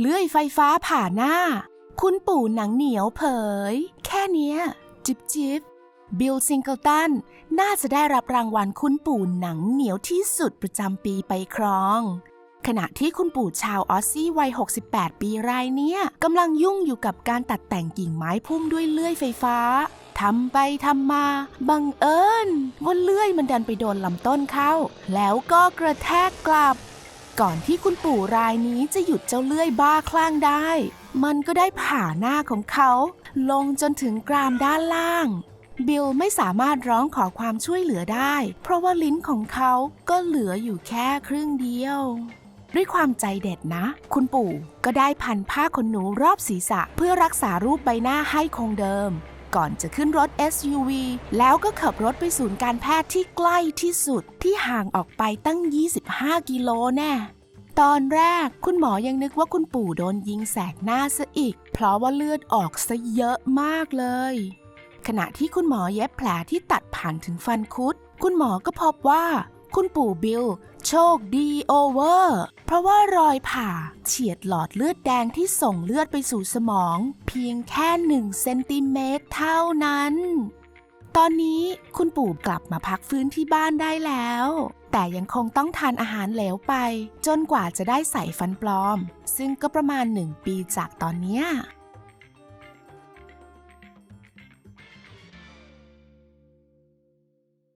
เลื่อยไฟฟ้าผ่าหน้า คุณปู่หนังเหนียวเผย แค่เนี้ย จิบจิบบิลซิงเกิลตันน่าจะได้รับรางวัลคุณปู่หนังเหนียวที่สุดประจำปีไปครอง ขณะที่คุณปู่ชาวออสซี่วัย 68 ปีรายเนี้ยกำลังยุ่งอยู่กับการตัดแต่งกิ่งไม้พุ่มด้วยเลื่อยไฟฟ้าทำไปทำมา บังเอิญว่าเลื่อยมันดันไปโดนลำต้นเข้าแล้วก็กระแทกกลับ ก่อนที่คุณปู่รายนี้จะหยุดเจ้าเลื่อยบ้าคลั่งได้ มันก็ได้ผ่าหน้าของเขา ลงจนถึงกรามด้านล่าง บิลไม่สามารถร้องขอความช่วยเหลือได้ เพราะว่าลิ้นของเขาก็เหลืออยู่แค่ครึ่งเดียว ด้วยความใจเด็ดนะ คุณปู่ก็ได้พันผ้าขนหนูรอบศีรษะเพื่อรักษารูปใบหน้าให้คงเดิม ก่อนจะขึ้นรถ SUV แล้วก็ขับรถไปศูนย์การแพทย์ที่ใกล้ที่สุดที่ห่างออกไปตั้ง 25 กิโลแน่ตอนแรกคุณหมอยังนึกว่าคุณปู่โดนยิงแสกหน้าซะอีก เพราะว่าเลือดออกซะเยอะมากเลย ขณะที่คุณหมอเย็บแผลที่ตัดผ่านถึงฟันคุด คุณหมอก็พบว่า คุณปู่บิล โชคดีโอเวอร์เพราะว่ารอยผ่าเฉียดหลอดเลือดแดงที่ส่งเลือดไปสู่สมอง เพียงแค่หนึ่งเซนติเมตรเท่านั้น ตอนนี้คุณปู่กลับมาพักฟื้นที่บ้านได้แล้ว แต่ยังคงต้องทานอาหารเหลวไป จนกว่าจะได้ใส่ฟันปลอม ซึ่งก็ประมาณหนึ่งปีจากตอนเนี้ย